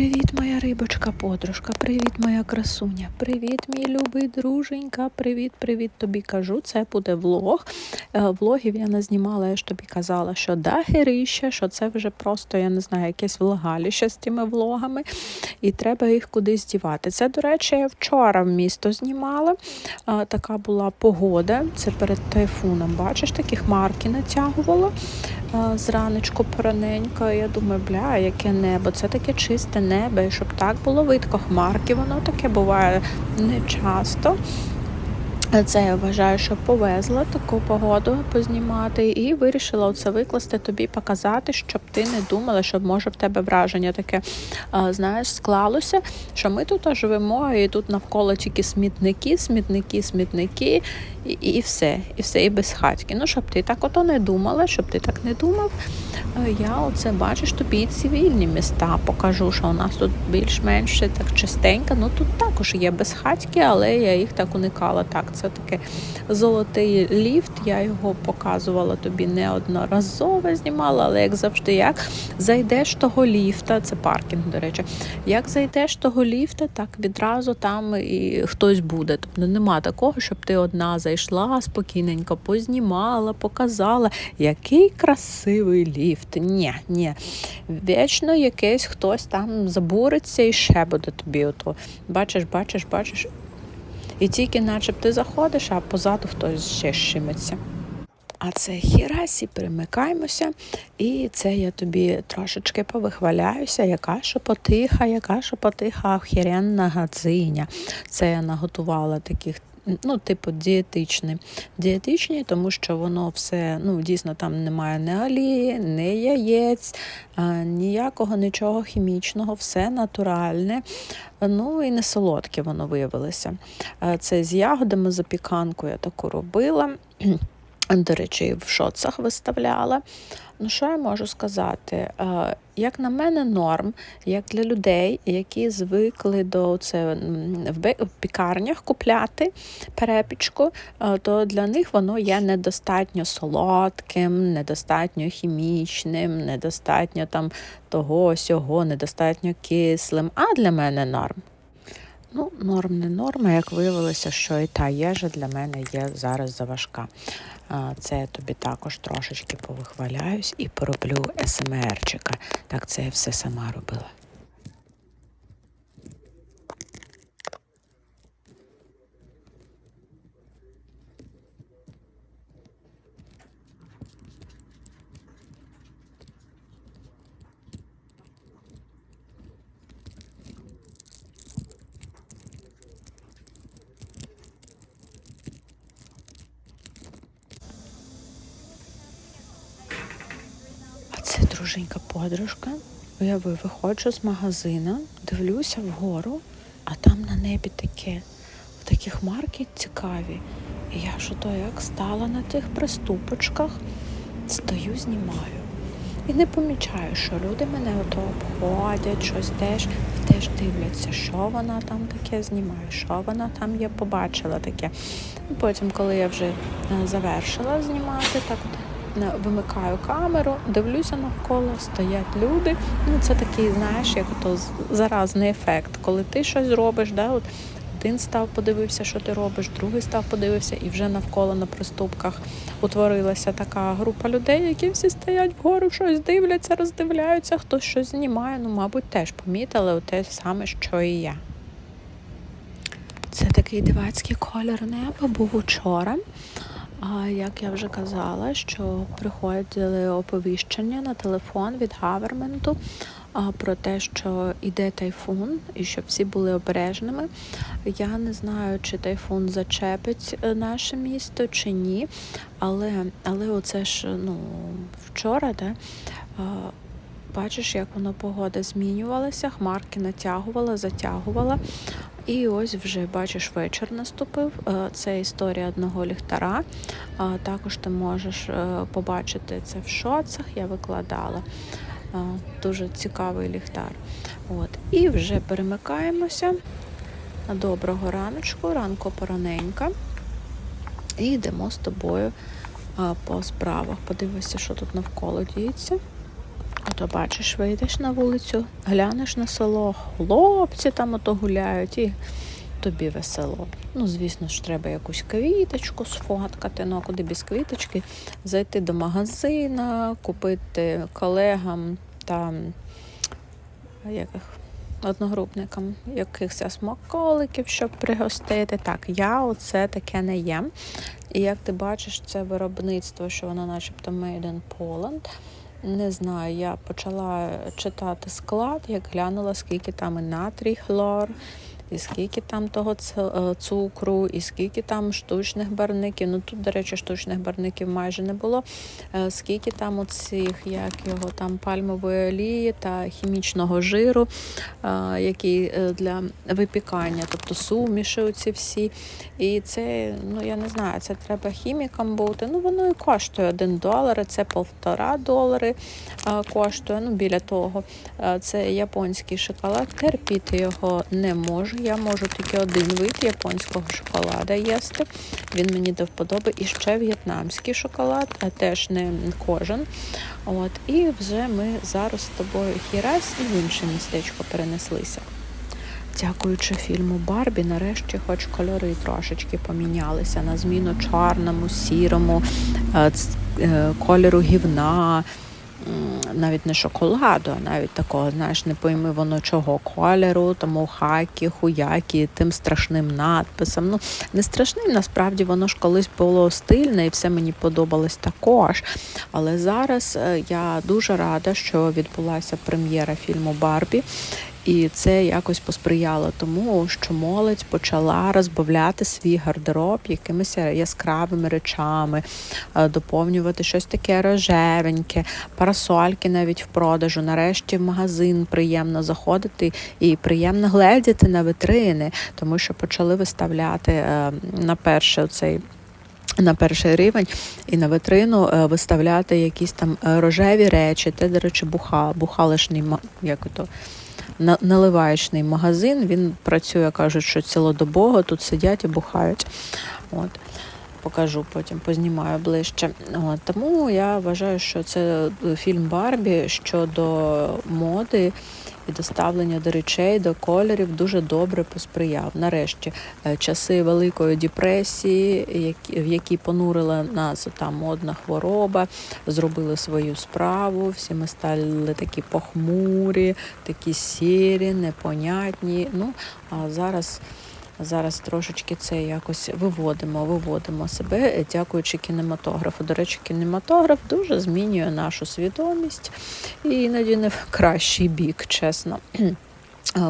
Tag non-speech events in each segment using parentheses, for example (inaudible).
Привіт, моя рибочка, подружка, привіт, моя красуня. Привіт, мій любий друженька. Привіт, привіт тобі кажу. Це буде влог. Е, Влогів я не знімала, я ж тобі казала, що да, гирище, що це вже просто, я не знаю, якесь влагаліще з тими влогами, і треба їх кудись дівати. Це, до речі, я вчора в місто знімала. Е, Така була погода. Це перед тайфуном. Бачиш, такі хмарки натягувала зранечку пораненько. Я думаю, бля, яке небо, це таке чисте небо, і щоб так було видко хмарки, воно таке буває не часто. Це я вважаю, що повезла таку погоду познімати, і вирішила оце викласти тобі, показати, щоб ти не думала, щоб може в тебе враження таке, знаєш, склалося, що ми тут живемо, і тут навколо тільки смітники, смітники, смітники, і, і все, і все, і без хатьки. Ну, щоб ти так ото не думала, щоб ти так не думав. е, Я оце бачиш тобі і цивільні міста покажу, що у нас тут більш-менш так чистенько. Ну тут також є безхатьки, але я їх так уникала. Так, це таке золотий ліфт. Я його показувала тобі неодноразово знімала, але як завжди, як зайдеш того ліфта, це паркінг, до речі. Як зайдеш того ліфта, так відразу там і хтось буде. Тобто нема такого, щоб ти одна зайшла спокійненько, познімала, показала, який красивий ліфт. Ні, ні. Вічно якийсь хтось там забуриться і ще буде тобі ото. Бачиш, бачиш, бачиш. І тільки наче ти заходиш, а позаду хтось ще щимиться. А це хірасі, перемикаємося, і це я тобі трошечки повихваляюся, яка шепотиха, яка шепотиха охеренна гадзиня. Це я наготувала таких. Ну, типу, дієтичні. Дієтичні, тому що воно все, ну, дійсно, там немає ні олії, ні яєць, а, ніякого нічого хімічного, все натуральне. Ну і не солодке воно виявилося. А, Це з ягодами, запіканку я таку робила. (clears throat) До речі, в шоцах виставляла. Ну, що я можу сказати? Е, Як на мене, норм, як для людей, які звикли до це в пікарнях купляти перепічку, е, то для них воно є недостатньо солодким, недостатньо хімічним, недостатньо там того, сього, недостатньо кислим. А для мене норм. Ну, норм не норма, як виявилося, що і та їжа для мене є зараз заважка. Це я тобі також трошечки повихваляюсь і пороблю СМРчика. Так, це я все сама робила. А це друженька подружка. Уяви, виходжу з магазина, дивлюся вгору, а там на небі таке, такі хмарки цікаві. І я що то як стала на тих приступочках, стою, знімаю. І не помічаю, що люди мене ото обходять, щось теж, теж дивляться, що вона там таке знімає, що вона там є, побачила таке. І потім, коли я вже е, завершила знімати, так е, вимикаю камеру, дивлюся навколо, стоять люди. Ну, це такий, знаєш, як ото з- заразний ефект. Коли ти щось робиш, да, от один став, подивився, що ти робиш, другий став, подивився, і вже навколо на приступках утворилася така група людей, які всі стоять вгору, щось дивляться, роздивляються, хтось щось знімає. Ну, мабуть, теж помітили те саме, що і я. Це такий дивацький колір неба був учора. А як я вже казала, що приходили оповіщення на телефон від гаверменту про те, що йде тайфун, і щоб всі були обережними. Я не знаю, чи тайфун зачепить е, наше місто чи ні. Але, але оце ж ну, вчора, а, бачиш, як воно погода змінювалася, хмарки натягувала, затягувала. І ось вже бачиш, вечір наступив. Е, Це історія одного ліхтара. Також ти можеш е, побачити це в шоцах. Я викладала. Е, Дуже цікавий ліхтар. От. І вже перемикаємося. Доброго раночку, ранку пораненька. І йдемо з тобою е, по справах. Подивися, що тут навколо діється. Ото бачиш, вийдеш на вулицю, глянеш на село, хлопці там ото гуляють і тобі весело. Ну, звісно ж, треба якусь квіточку сфоткати, ну а куди без квіточки, зайти до магазина, купити колегам та як їх, одногрупникам якихось смаколиків, щоб пригостити. Так, я оце таке не єм. І як ти бачиш, це виробництво, що воно начебто made in Poland. Не знаю, я почала читати склад, як глянула, скільки там і натрій хлор, і скільки там того е, цукру, і скільки там штучних барників. Ну тут, до речі, штучних барників майже не було. Е, Скільки там оцих, як його там пальмової олії та хімічного жиру, е, який для випікання, тобто суміші оці всі. І це, ну я не знаю, це треба хімікам бути. Ну воно і коштує 1 долар, це півтора долари коштує. Ну біля того. Це японський шоколад. Терпіти його не можу. Я можу тільки один вид японського шоколада їсти. Він мені до вподоби. І ще в'єтнамський шоколад, а теж не кожен. От, і вже ми зараз з тобою хірась і в інше містечко перенеслися. Дякуючи фільму Барбі, нарешті, хоч кольори трошечки помінялися на зміну чорному, сірому, е, е, кольору гівна, навіть не шоколаду, а навіть такого, знаєш, не пойми воно чого кольору, тому хакі, хуякі, тим страшним надписом. Ну, не страшним, насправді воно ж колись було стильне і все мені подобалось також. Але зараз е, я дуже рада, що відбулася прем'єра фільму Барбі. І це якось посприяло тому, що молодь почала розбавляти свій гардероб якимись яскравими речами, е, доповнювати щось таке рожевеньке, парасольки навіть в продажу. Нарешті в магазин приємно заходити і приємно гледіти на витрини, тому що почали виставляти е, на перше цей. На перший рівень і на витрину е, виставляти якісь там рожеві речі. Те, до речі, буха, бухалишний як то, на- наливаючний магазин. Він працює, кажуть, що цілодобово тут сидять і бухають. От. Покажу потім, познімаю ближче. От. Тому я вважаю, що це фільм Барбі щодо моди і доставлення до речей, до кольорів дуже добре посприяв. Нарешті е, часи великої депресії, в які понурила нас та модна хвороба, зробили свою справу. Всі ми стали такі похмурі, такі сірі, непонятні. Ну а зараз. Зараз трошечки це якось виводимо, виводимо себе, дякуючи кінематографу. До речі, кінематограф дуже змінює нашу свідомість і іноді не в кращий бік, чесно.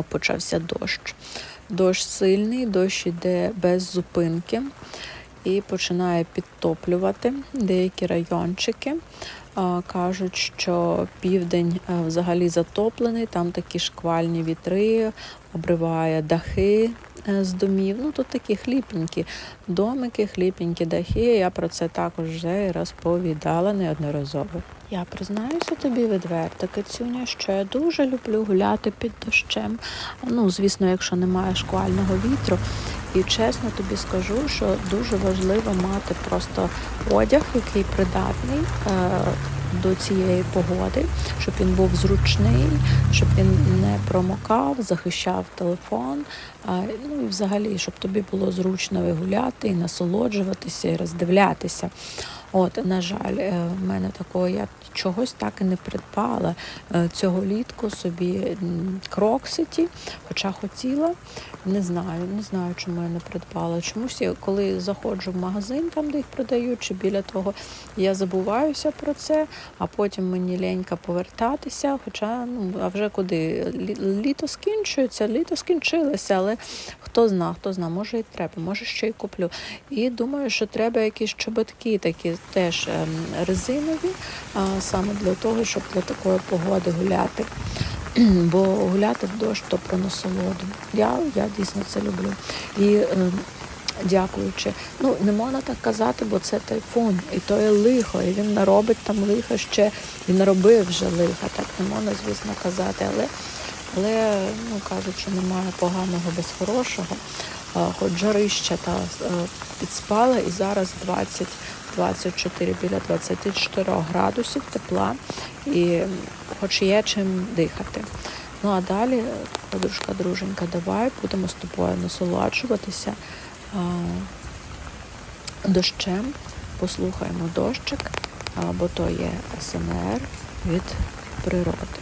Почався дощ. Дощ сильний, дощ іде без зупинки і починає підтоплювати деякі райончики. Кажуть, що південь взагалі затоплений, там такі шквальні вітри, обриває дахи з домів. Ну тут такі хліпенькі домики, хліпенькі дахи. Я про це також вже розповідала неодноразово. Я признаюся тобі відверто, Кицюня, що я дуже люблю гуляти під дощем. Ну, звісно, якщо немає шквального вітру. І чесно тобі скажу, що дуже важливо мати просто одяг, який придатний е, до цієї погоди, щоб він був зручний, щоб він не промокав, захищав телефон. Ну і взагалі, щоб тобі було зручно і гуляти, і насолоджуватися, і роздивлятися. От, на жаль, е, в мене такого я чогось так і не придбала Е, цього літку собі крокситі, хоча хотіла. Не знаю, не знаю, чому я не придбала. Чомусь я коли заходжу в магазин, там де їх продають, чи біля того, я забуваюся про це, а потім мені лінька повертатися. Хоча ну а вже куди літо скінчується, літо скінчилося, але хто зна, хто зна, може і треба, може ще й куплю. І думаю, що треба якісь чоботки такі теж ем, резинові, саме для того, щоб для такої погоди гуляти. Бо гуляти в дощ то про насолоду. Я, я дійсно це люблю. І е, дякуючи. Ну, не можна так казати, бо це тайфун, і то є лихо, і він наробить там лиха ще, і наробив вже лиха. Так не можна, звісно, казати. Але, але ну, кажуть, що немає поганого без хорошого. Хоч жарища та е, підспала, і зараз 20 24 біля 24 градусів тепла. І хоч є чим дихати. Ну а далі, подружка, друженька, давай будемо з тобою насолоджуватися а, дощем, послухаємо дощик, а, бо то є СМР від природи.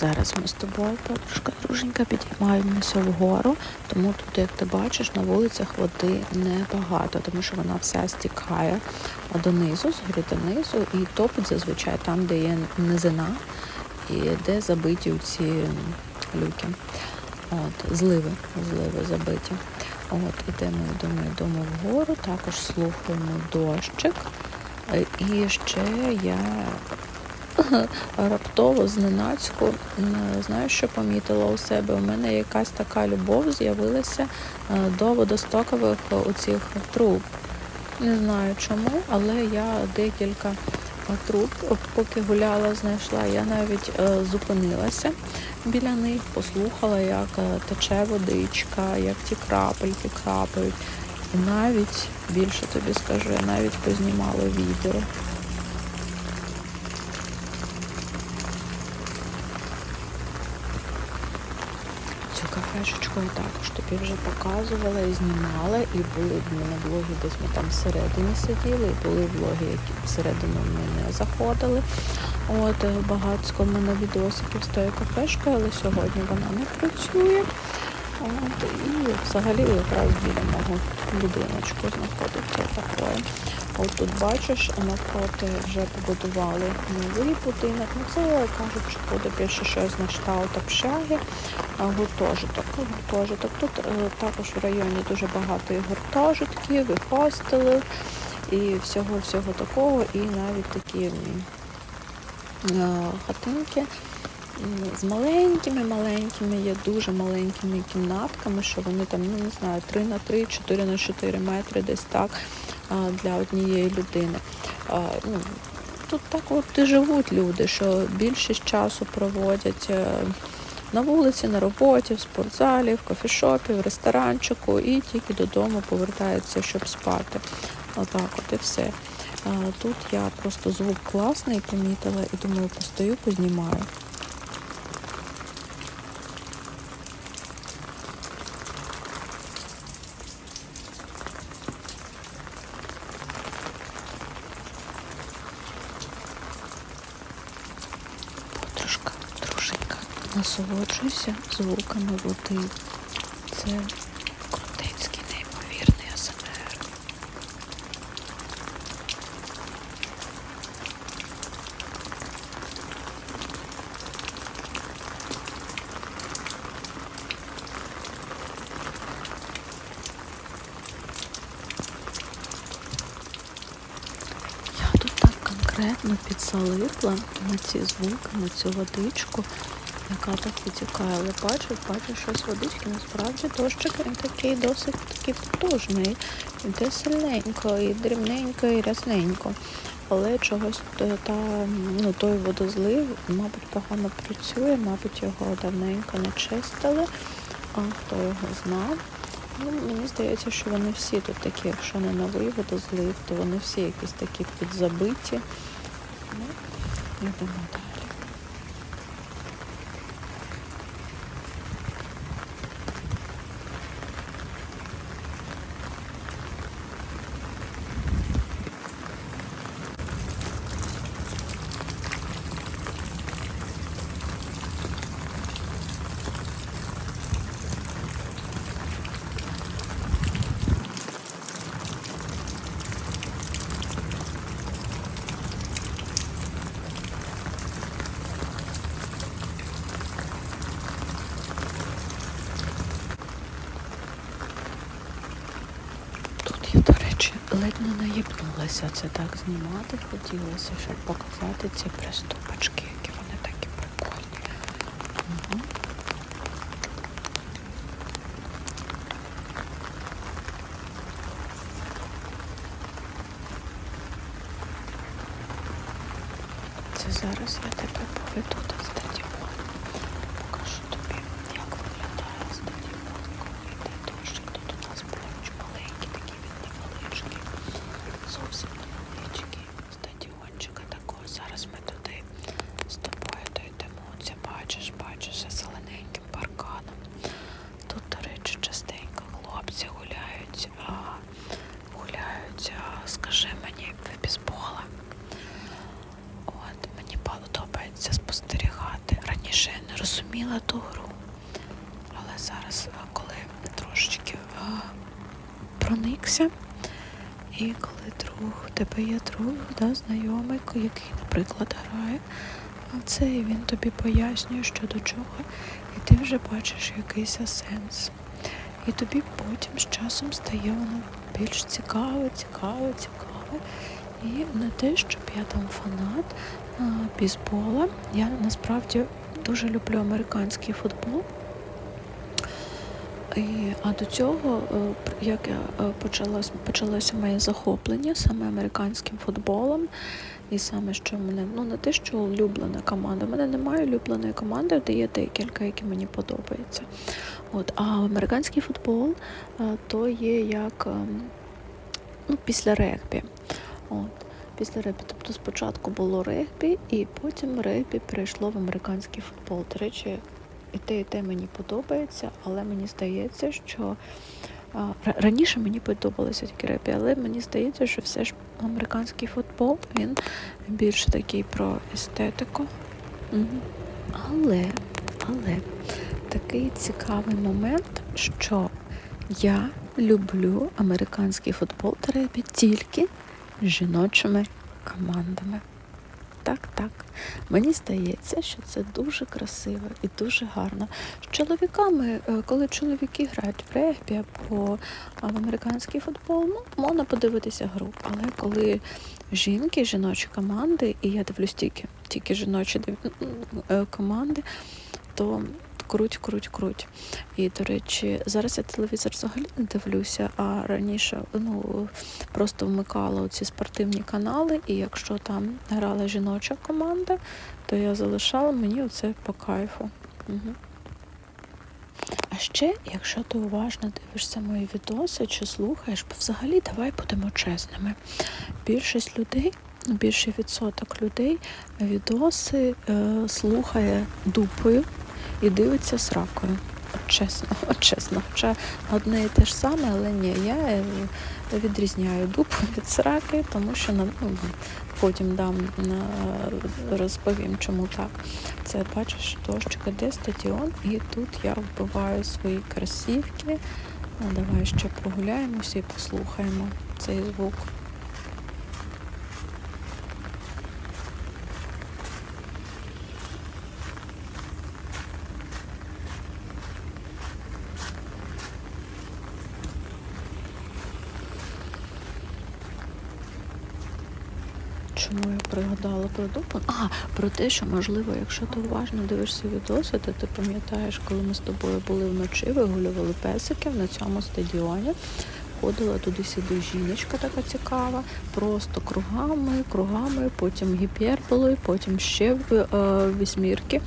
Зараз ми з тобою, подружка, друженька, підіймаємося вгору, тому тут, як ти бачиш, на вулицях води небагато, тому що вона вся стікає донизу, згори донизу, і топить зазвичай там, де є низина, і де забиті ці люки. От, зливи, зливи забиті. От, ідемо, йдемо, йдемо вгору, також слухаємо дощик. Е, І ще я раптово зненацьку, знаю, що помітила у себе. У мене якась така любов з'явилася е, до водостокових оцих труб. Не знаю чому, але я декілька е, труб, поки гуляла, знайшла. Я навіть е, зупинилася біля них, послухала, як тече водичка, як ті крапельки крапають. І навіть більше тобі скажу, я навіть познімала відео. Цю кафешечку я також тобі вже показувала і знімала, і були в мене влоги, десь ми там всередині сиділи, і були влоги, які всередину ми не заходили. От е, багатсько в мене відосиків з тою кафешкою, але сьогодні вона не працює. От, і взагалі якраз біля мого будиночку знаходиться такое. От тут бачиш, навпроти вже побудували новий будинок. Ну це кажуть, що буде більше щось на кшталт общаги, гуртожиток. гуртожиток. Тут е, також в районі дуже багато і гуртожитків, і хостелів, і всього-всього такого, і навіть такі е, хатинки з маленькими-маленькими, є дуже маленькими кімнатками, що вони там, ну не знаю, 3 на 3, 4 на 4 метри, десь так для однієї людини. Ну, Тут так от і живуть люди, що більшість часу проводять е, на вулиці, на роботі, в спортзалі, в кофешопі, в ресторанчику і тільки додому повертаються, щоб спати. Отак от і все. Тут я просто звук класний помітила і думаю, постою, познімаю. Подружка, друженька, насолоджуйся звуками води. Це крутецький, неймовірний АСМР. Я тут так конкретно підзалипла на ці звуки, на цю водичку, яка так витікає. Але бачу, бачу, що з водички насправді дощик він такий досить такий потужний. Іде сильненько, і дрібненько, і рясненько. Але чогось та, ну, той водозлив, мабуть, погано працює, мабуть, його давненько не чистили, а хто його знав. Ну, мені здається, що вони всі тут такі, якщо не новий водозлив, то вони всі якісь такі підзабиті. Ну, йдемо далі. Тут я, до речі, ледь не наїбнулася це так знімати. Хотілося, щоб показати ці приступочки, які вони такі прикольні. Угу. Це зараз я тебе поведу до стадіону. Покажу тобі, як виглядає стадіон, коли йде дощик. Тут у нас поруч маленький, такий він невеличкий, зовсім невеличкий стадіончик. А такого зараз ми туди з тобою дійдемо. Це бачиш, бачиш, за зелененьким парканом. Тут, до речі, частенько хлопці гуляють, а гуляють, а, скажи мені, в бейсбола. От мені подобається спостерігати. Раніше я не розуміла ту гру, але зараз, а, коли трошечки а, проникся, і коли друг, у друг, да, знайомий, який, наприклад, грає, а це і він тобі пояснює, що до чого, і ти вже бачиш якийсь сенс. І тобі потім з часом стає воно більш цікаве, цікаве, цікаве. І не те, щоб я там фанат бейсбола. Я насправді дуже люблю американський футбол. І, а до цього, е, як я е, почалось, почалося моє захоплення саме американським футболом. І саме що мене, ну не те, що улюблена команда. У мене немає улюбленої команди, де є декілька, які мені подобаються. От, а американський футбол е, то є як ну, після регбі. От, після регбі. Тобто спочатку було регбі, і потім регбі перейшло в американський футбол. До речі, і те, і те мені подобається, але мені здається, що раніше мені подобалося тільки регбі, але мені здається, що все ж американський футбол він більше такий про естетику. Але, але такий цікавий момент, що я люблю американський футбол та регбі тільки з жіночими командами. Так, так. Мені здається, що це дуже красиво і дуже гарно. З чоловіками, е, коли чоловіки грають в регбі або в американський футбол, ну, можна подивитися гру. Але коли жінки, жіночі команди, і я дивлюсь тільки, тільки жіночі е, команди, то круть, круть, круть. І, до речі, зараз я телевізор взагалі не дивлюся, а раніше ну, просто вмикала ці спортивні канали, і якщо там грала жіноча команда, то я залишала мені оце по кайфу. Угу. А ще, якщо ти уважно дивишся мої відоси чи слухаєш, бо взагалі давай будемо чесними. Більшість людей, більший відсоток людей відоси е, слухає дупою і дивиться сракою. от чесно, (laughs) от чесно. Хоча одне і те ж саме, але ні, я е, відрізняю дупу (laughs) від сраки, тому що ну, потім дам розповім, чому так. Це бачиш, дощик іде стадіон, і тут я вбиваю свої кросівки. Ну, давай ще прогуляємося і послухаємо цей звук. Чому я пригадала про дупу? А, про те, що можливо, якщо ти уважно дивишся відоси, то ти пам'ятаєш, коли ми з тобою були вночі, вигулювали песиків на цьому стадіоні. Ходила туди-сюди жіночка така цікава, просто кругами, кругами, потім гіперболою, потім ще в е, вісьмірки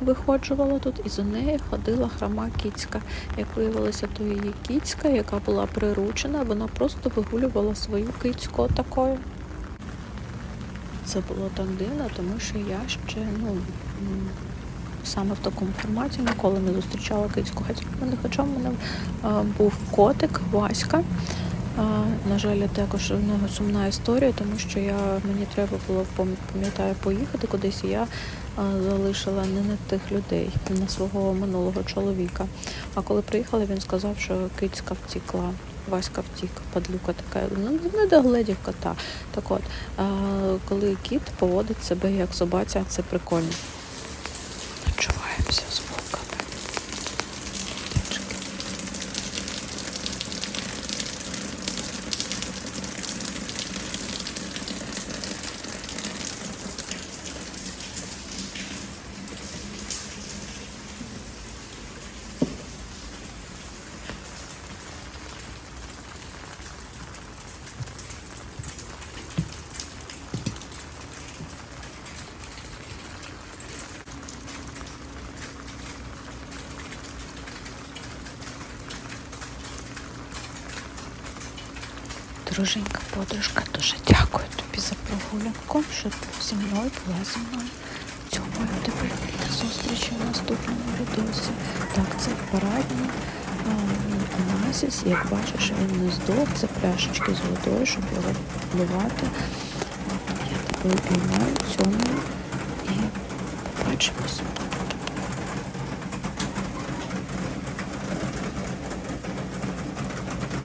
виходжувала тут, і за нею ходила хрома кіцька. Як виявилося, то її кіцька, яка була приручена, вона просто вигулювала свою кицьку такою. Це було так дивно, тому що я ще ну, саме в такому форматі ніколи не зустрічала кицьку. Хоча в мене, був котик Васька. На жаль, також в нього сумна історія, тому що я, мені треба було пам- пам'ятаю поїхати кудись, і я залишила не на тих людей, на свого минулого чоловіка. А коли приїхала, він сказав, що кицька втікла. Васька втік, падлюка така, ну не догледів кота. Так от, а, коли кіт поводить себе як собаця, це прикольно. Почуваємося звуками. Дівчатки. Друженька, подружка, дуже дякую тобі за прогулянку, що ти зі мною була зі мною. Цьому тебе до зустрічі в наступному відосі. Так, це парадний анасіс, як бачиш, він не здох, це пляшечки з водою, щоб його вливати. Я тебе обіймаю, цьому і побачимось.